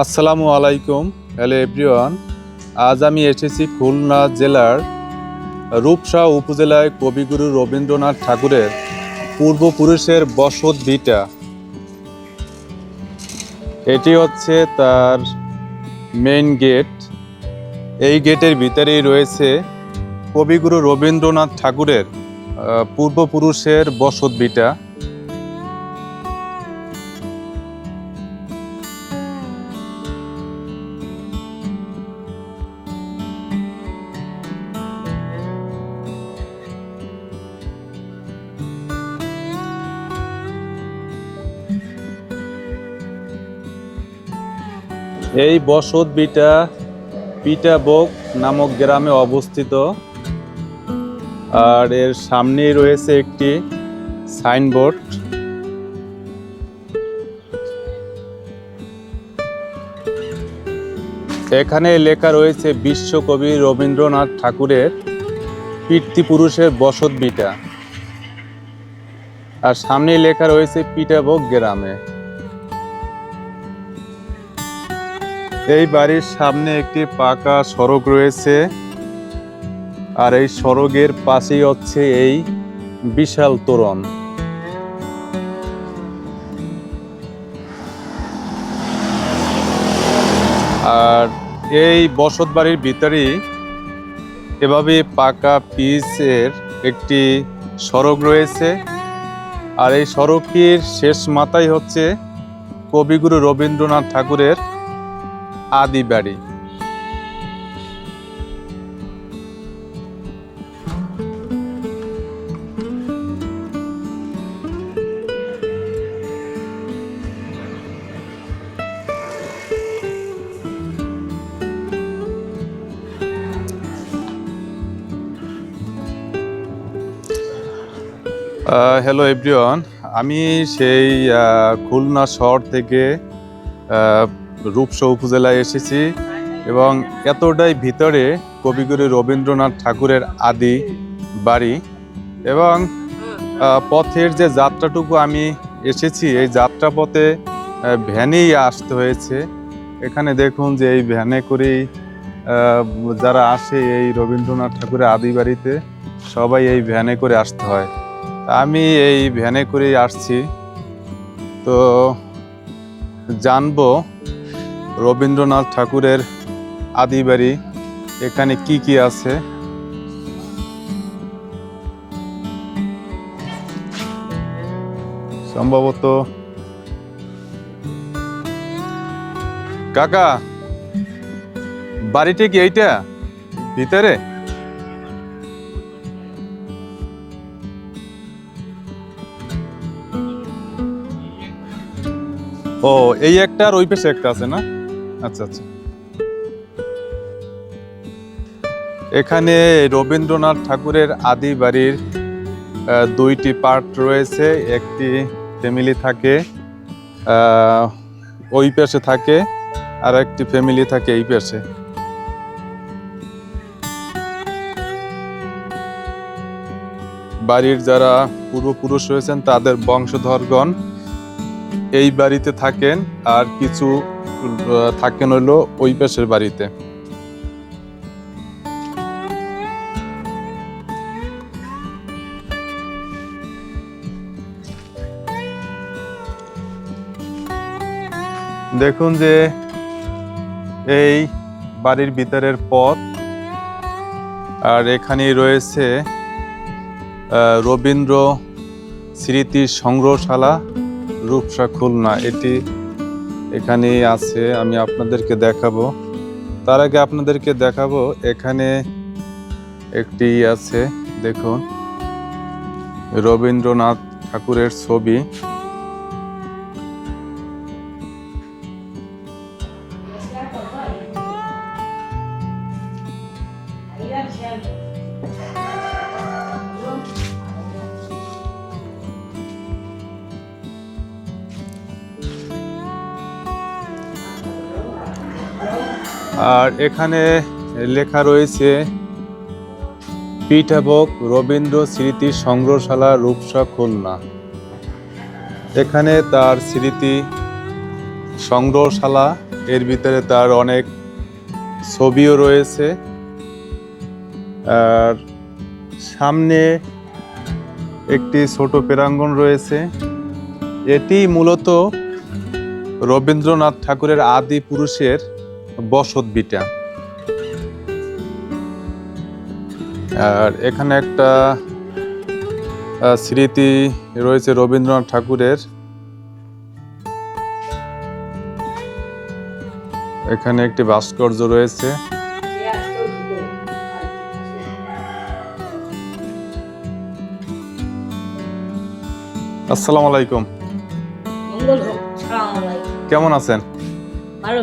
আসসালামু আলাইকুম। Hello everyone, আজ আমি এসেছি খুলনা জেলার রূপসা উপজেলায় কবিগুরু রবীন্দ্রনাথ ঠাকুরের পূর্বপুরুষের বসত ভিটা। এটি হচ্ছে তার মেইন গেট এই গেটের ভিতরেই রয়েছে কবিগুরু রবীন্দ্রনাথ ঠাকুরের পূর্বপুরুষের বসত ভিটা। এই বসত বিটা পিটাবোক নামক গ্রামে অবস্থিত। আর এর সামনেই রয়েছে একটি সাইনবোর্ড। এখানে লেখা রয়েছে, বিশ্বকবি রবীন্দ্রনাথ ঠাকুরের পিতৃপুরুষের বসত বিটা। আর সামনেই লেখা রয়েছে, পিটাবোক গ্রামে। এই বাড়ির সামনে একটি পাকা সড়ক রয়েছে। আর এই সড়কের পাশেই হচ্ছে এই বিশাল তোরণ। আর এই বসত বাড়ির ভিতরেই এভাবে পাকা পিচের একটি সড়ক রয়েছে। আর এই সড়কটির শেষ মাথায় হচ্ছে কবিগুরু রবীন্দ্রনাথ ঠাকুরের আদি বাড়ি। হ্যালো এভরিওয়ান আমি সেই খুলনা শহর থেকে রূপসা উপজেলায় এসেছি এবং এতটাই ভিতরে কবিগুরু রবীন্দ্রনাথ ঠাকুরের আদি বাড়ি এবং পথের যে যাত্রাটুকু আমি এসেছি, এই যাত্রাপথে ভ্যানেই আসতে হয়েছে। এখানে দেখুন যে এই ভ্যানে করেই যারা আসে এই রবীন্দ্রনাথ ঠাকুরের আদি বাড়িতে, সবাই এই ভ্যানে করে আসতে হয়। আমি এই ভ্যানে করেই আসছি। তো জানব রবীন্দ্রনাথ ঠাকুরের আদি বাড়ি। এখানে কি কি আছে? সম্ভবত কাকা, বাড়িটা কি এইটা? ভিতরে? ও, এই একটা আর ওই পাশে একটা আছে না? আচ্ছা আচ্ছা। এখানে রবীন্দ্রনাথ ঠাকুরের আদি বাড়ির দুইটি পার্ট রয়েছে। একটি ফ্যামিলি থাকে ওই পাশে থাকে, আর একটি ফ্যামিলি থাকে এই পাশে। বাড়ির যারা পূর্বপুরুষ রয়েছেন, তাদের বংশধরগণ এই বাড়িতে থাকেন, আর কিছু থাকেন হলো ওই পাশের বাড়িতে। দেখুন যে এই বাড়ির ভিতরের পথ, আর এখানেই রয়েছে রবীন্দ্র স্মৃতি সংগ্রহশালা রূপসা খুলনা। এটি এখানেই আছে, আমি আপনাদেরকে দেখাবো। তার আগে আপনাদেরকে দেখাবো, এখানে একটি আছে, দেখুন। রবীন্দ্রনাথ ঠাকুরের ছবি। আর এখানে লেখা রয়েছে পিঠাভোগ রবীন্দ্র স্মৃতি সংগ্রহশালা রূপসা খুলনা। এখানে তার স্মৃতি সংগ্রহশালা, এর ভিতরে তার অনেক ছবিও রয়েছে। আর সামনে একটি ছোট প্রাঙ্গণ রয়েছে। এটি মূলত রবীন্দ্রনাথ ঠাকুরের আদি পুরুষের বসত বিটা। আর এখানে একটা স্মৃতি রয়েছে রবীন্দ্রনাথ ঠাকুরের। এখানে একটি ভাস্কর্য রয়েছে। আসসালামু আলাইকুম। কেমন আছেন? ভালো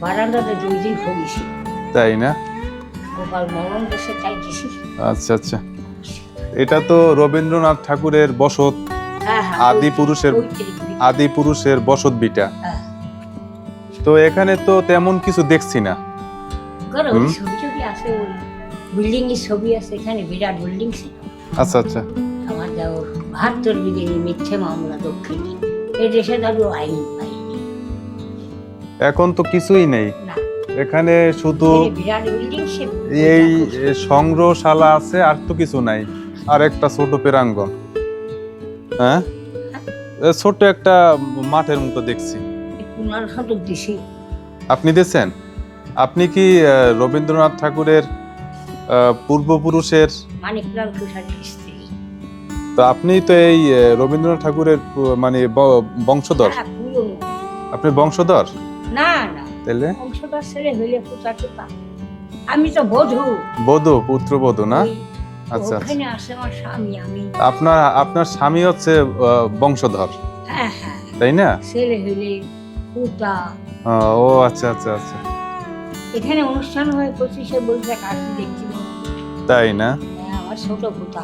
বারান্দাতে দুই দিন ফুলিছি তাই না? গোপাল মরণ দেশে চাইতেছি। আচ্ছা আচ্ছা। এটা তো রবীন্দ্রনাথ ঠাকুরের বসত। হ্যাঁ হ্যাঁ। আদি পুরুষের-। আদি পুরুষের বসত বিটা। হ্যাঁ। তো এখানে তো তেমন কিছু দেখছি না। করো, ওই হুম। ছবি টবি আছে বিল্ডিং এর ছবি আছে এখানে বিরাট বিল্ডিং আচ্ছা আচ্ছা। আমার যাও বাহাত্তর বিল্ডিং মিথ্যে মামলা দক্ষিণে। এই দেশে আইন। এখন তো কিছুই নেই। এখানে শুধু এই সংগ্রহশালা আছে আর তো কিছু নাই। আর একটা ছোট প্রাঙ্গণ। হ্যাঁ? এ, ছোট একটা মাঠের মতো দেখছি। আপনি দেখছেন? আপনি কি রবীন্দ্রনাথ ঠাকুরের পূর্বপুরুষের? মানিকলাল তো আপনি তো এই রবীন্দ্রনাথ ঠাকুরের মানে বংশধর। হ্যাঁ, আপনি বংশধর? না না। তাহলে অংশটা ছেলে হইলে পোতা আমি তো বধূ। বধূ পুত্রবধূ না? আচ্ছা আচ্ছা। ওখানে আছে আমার স্বামী আমি। আপনার আপনার স্বামী হচ্ছে বংশধর। হ্যাঁ হ্যাঁ। তাই না? ছেলে হইলে পোতা। ও আচ্ছা আচ্ছা আচ্ছা। এখানে অনুষ্ঠান হয় পঁচিশে বৈশাখ আসি দেখছি? তাই না? হ্যাঁ, আমার ছোট পোতা।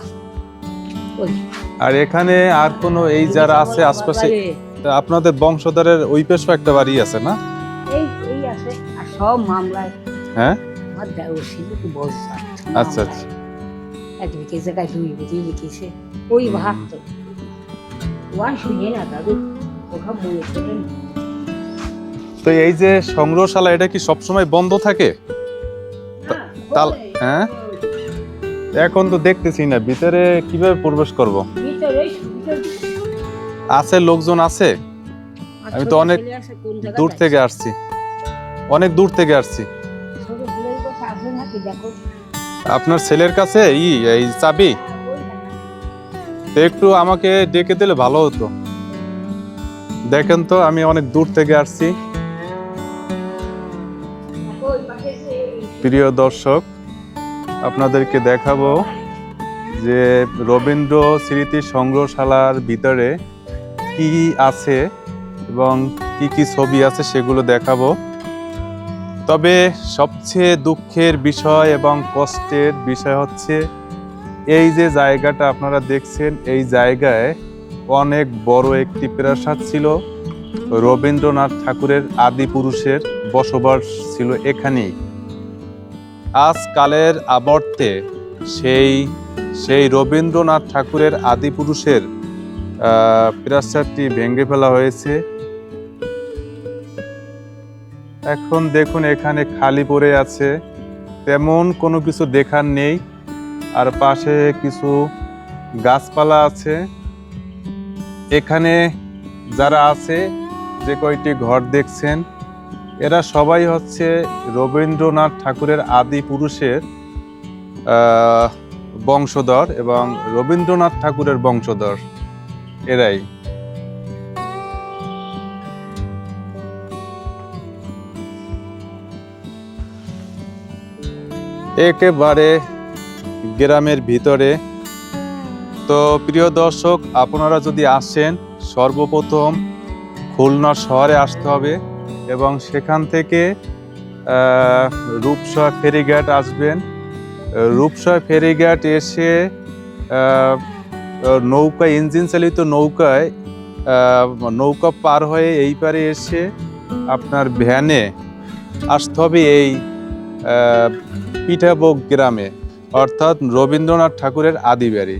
আর এখানে আর কোনো এই যারা আছে আশপাশে আপনাদের বংশধরের ওই পেশও একটা বাড়ি আছে না? আছে আর সব মামলায় হ্যাঁ? আমার দেওয়া ছিল তো বস্তা আচ্ছা। আচ্ছা এক বিকে জায়গায় দুই বিকে লিখেছে ওই বাহাত্তর ওয়ান শুনে না দাদু ওখান মনে করেন তো এই যে সংগ্রহশালা এটা কি সবসময় বন্ধ থাকে? তাল- হ্যাঁ? এখন তো দেখতেছি না ভিতরে কীভাবে প্রবেশ করব? আছে লোকজন আছে? আমি তো অনেক দূর থেকে আসছি। অনেক দূর থেকে আসছি। আপনার ছেলের কাছে ই, এই চাবি? একটু আমাকে ডেকে দিলে ভালো হতো। দেখেন তো, আমি অনেক দূর থেকে আসছি। প্রিয় দর্শক, আপনাদেরকে দেখাবো যে রবীন্দ্র স্মৃতি সংগ্রহশালার ভিতরে কি আছে এবং কি কি ছবি আছে সেগুলো দেখাবো। তবে সবচেয়ে দুঃখের বিষয় এবং কষ্টের বিষয় হচ্ছে, এই যে জায়গাটা আপনারা দেখছেন, এই জায়গায় অনেক বড় একটি প্রাসাদ ছিল। রবীন্দ্রনাথ ঠাকুরের আদি পুরুষের বসবাস ছিল এখানেই। আজকালের আবর্তে সেই সেই রবীন্দ্রনাথ ঠাকুরের আদি পুরুষের প্রাসাদটি ভেঙে ফেলা হয়েছে। এখন দেখুন এখানে খালি পড়ে আছে। তেমন কোনো কিছু দেখার নেই। আর পাশে কিছু গাছপালা আছে। এখানে যারা আছে, যে কয়টি ঘর দেখছেন, এরা সবাই হচ্ছে রবীন্দ্রনাথ ঠাকুরের আদি পুরুষের বংশধর এবং রবীন্দ্রনাথ ঠাকুরের বংশধর। এরাই। একেবারে গ্রামের ভিতরে। তো প্রিয় দর্শক, আপনারা যদি আসেন, সর্বপ্রথম খুলনা শহরে আসতে হবে এবং সেখান থেকে রূপসা ফেরিঘাট আসবেন। রূপসা ফেরিঘাট এসে নৌকা, ইঞ্জিন চালিত নৌকায় নৌকা পার হয়ে এই পারে এসে আপনার ভ্যানে আসতে হবে এই পিঠাভোগ গ্রামে, অর্থাৎ রবীন্দ্রনাথ ঠাকুরের আদি বাড়ি।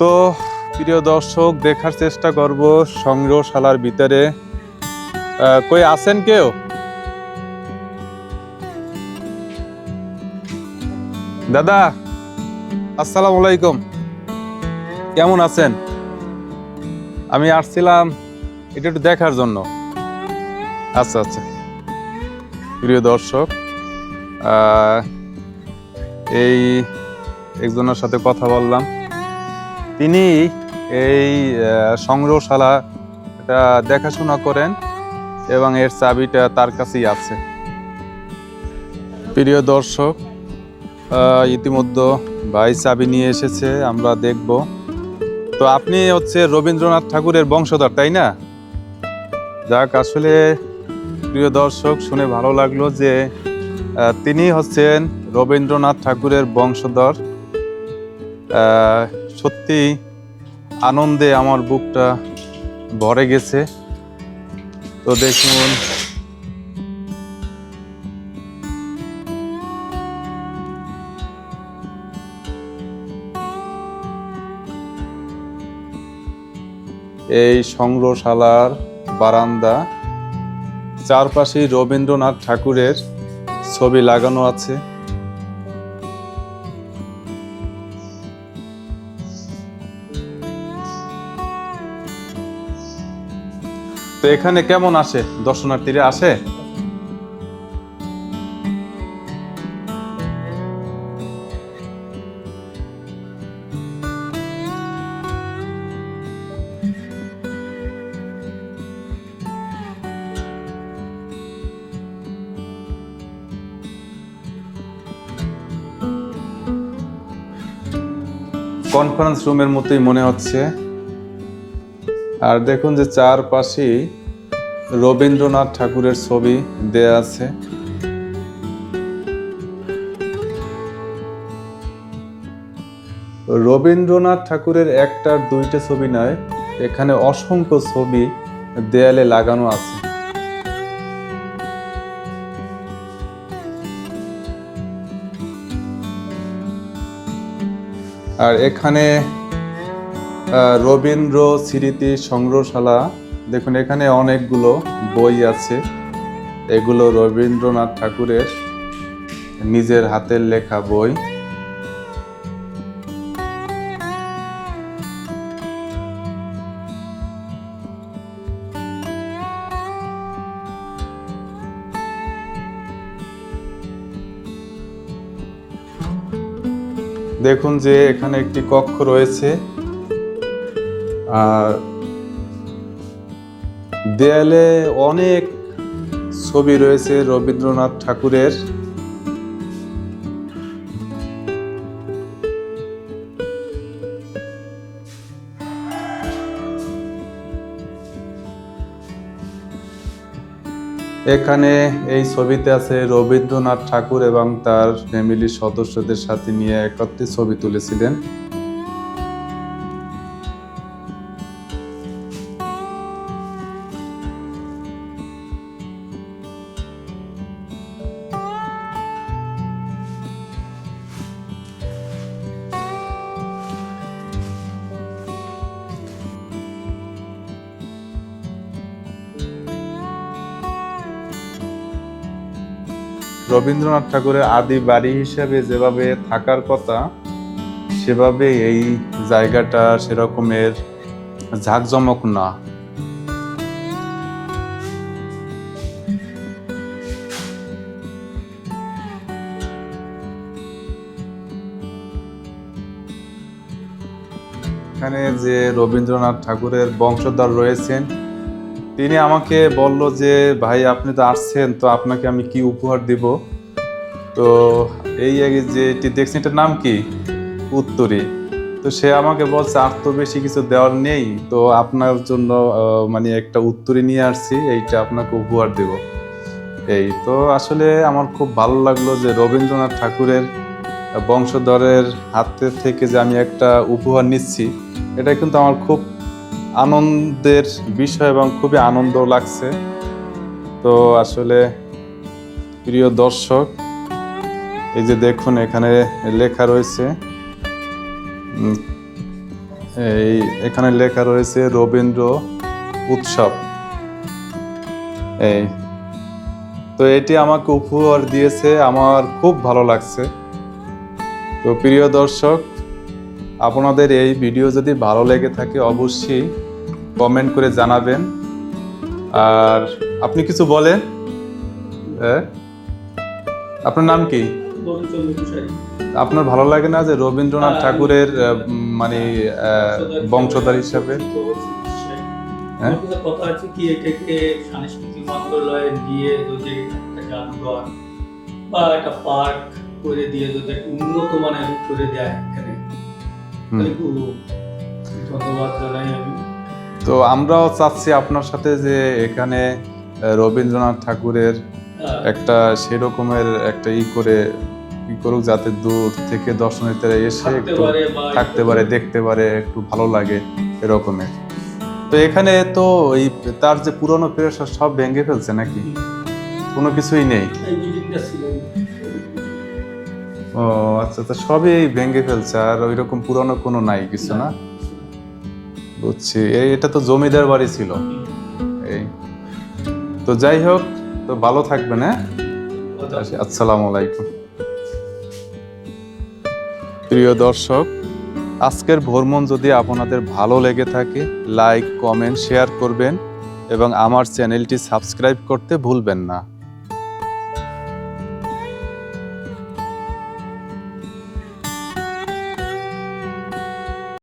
তো, প্রিয় দর্শক, দেখার চেষ্টা করব সংগ্রহশালার ভিতরে। কই আছেন কেউ? দাদা, আসসালামু আলাইকুম। কেমন আছেন? আমি আসছিলাম এটা একটু দেখার জন্য। আচ্ছা আচ্ছা। প্রিয় দর্শক এই একজনের সাথে কথা বললাম। তিনি এই সংগ্রহশালা এটা দেখাশোনা করেন এবং এর চাবিটা তার কাছেই আছে। প্রিয় দর্শক ইতিমধ্যে ভাই চাবি নিয়ে এসেছে, আমরা দেখব। তো আপনি হচ্ছে রবীন্দ্রনাথ ঠাকুরের বংশধর, তাই না? যাক, আসলে প্রিয় দর্শক, শুনে ভালো লাগল যে তিনি হচ্ছেন রবীন্দ্রনাথ ঠাকুরের বংশধর। সত্যি আনন্দে আমার বুকটা ভরে গেছে। তো দেখুন এই সংগ্রহশালার বারান্দা। চারপাশে রবীন্দ্রনাথ ঠাকুরের ছবি লাগানো আছে। তো এখানে কেমন আসে? দর্শনার্থীরা আসে? কনফারেন্স রুমের মতোই মনে হচ্ছে। আর দেখুন যে চারপাশেই রবীন্দ্রনাথ ঠাকুরের ছবি দেয়া আছে। রবীন্দ্রনাথ ঠাকুরের একটার দুইটা ছবি নয়, এখানে অসংখ্য ছবি দেয়ালে লাগানো আছে। আর এখানে রবীন্দ্র স্মৃতি সংগ্রহশালা। দেখুন, এখানে অনেকগুলো বই আছে। এগুলো রবীন্দ্রনাথ ঠাকুরের নিজের হাতের লেখা বই। দেখুন যে এখানে একটি কক্ষ রয়েছে। আর দেয়ালে অনেক ছবি রয়েছে রবীন্দ্রনাথ ঠাকুরের। এখানে এই ছবিতে আছে রবীন্দ্রনাথ ঠাকুর এবং তার ফ্যামিলির সদস্যদের সাথে নিয়ে একত্রে ছবি তুলেছিলেন। রবীন্দ্রনাথ ঠাকুরের আদি বাড়ি হিসেবে যেভাবে থাকার কথা সেভাবে এই জায়গাটা সেরকমের ঝাঁকজমক না। এখানে যে রবীন্দ্রনাথ ঠাকুরের বংশধর রয়েছেন তিনি আমাকে বলল যে, ভাই, আপনি তো আসছেন, তো আপনাকে আমি কি উপহার দিব? তো এই আগে যে এটি দেখছেন, এটার নাম কি? উত্তরী। তো সে আমাকে বলছে, আর তো বেশি কিছু দেওয়ার নেই, তো আপনার জন্য মানে একটা উত্তরী নিয়ে আসছি, এইটা আপনাকে উপহার দেব। এই তো আসলে আমার খুব ভালো লাগল যে রবীন্দ্রনাথ ঠাকুরের বংশধরের হাতে থেকে যে আমি একটা উপহার নিচ্ছি, এটা কিন্তু আমার খুব আনন্দের বিষয় এবং খুবই আনন্দ লাগছে। তো আসলে প্রিয় দর্শক, এই যে দেখুন এখানে লেখা রয়েছে এই এখানে লেখা রয়েছে রবীন্দ্র উৎসব। এই, তো এটি আমাকে উপহার দিয়েছে, আমার খুব ভালো লাগছে। তো প্রিয় দর্শক, আপনাদের এই ভিডিও যদি ভালো লেগে থাকে, অবশ্যই কমেন্ট করে জানাবেন। আর আপনি কিছু বলেন? আপনার নাম কি? আপনার ভালো লাগে না যে রবীন্দ্রনাথ ঠাকুরের মানে বংশধর হিসাবে? হ্যাঁ? কথা আছে কি এটাকে সাংস্কৃতিক মন্ত্রণালয়ে দিয়ে যদি একটা গানঘর বা একটা পার্ক করে দিয়ে যদি একটা উন্নত মানের করে দেয় এখানে ধন্যবাদ জানাই আমি। তো আমরাও চাচ্ছি আপনার সাথে যে এখানে রবীন্দ্রনাথ ঠাকুরের একটা সেরকমের একটা ই করে ই করুক যাতে দূর থেকে দর্শনার্থীরা এসে একটু থাকতে পারে দেখতে পারে একটু ভালো লাগে এরকমের। তো এখানে তো এই তার যে পুরনো প্রেশার সব ভেঙে ফেলছে নাকি? কোনো কিছুই নেই? ও আচ্ছা তো সবই ভেঙে ফেলছে আর ওইরকম পুরনো কোনো নাই কিছু না? বুঝছি। এই, এটা তো জমিদার বাড়ি ছিল। এই। তো যাই হোক, তো ভালো থাকবেন হ্যাঁ? আসসালামু আলাইকুম। প্রিয় দর্শক, আজকের ভ্রমণ যদি আপনাদের ভালো লেগে থাকে, লাইক, কমেন্ট, শেয়ার করবেন এবং আমার চ্যানেলটি সাবস্ক্রাইব করতে ভুলবেন না।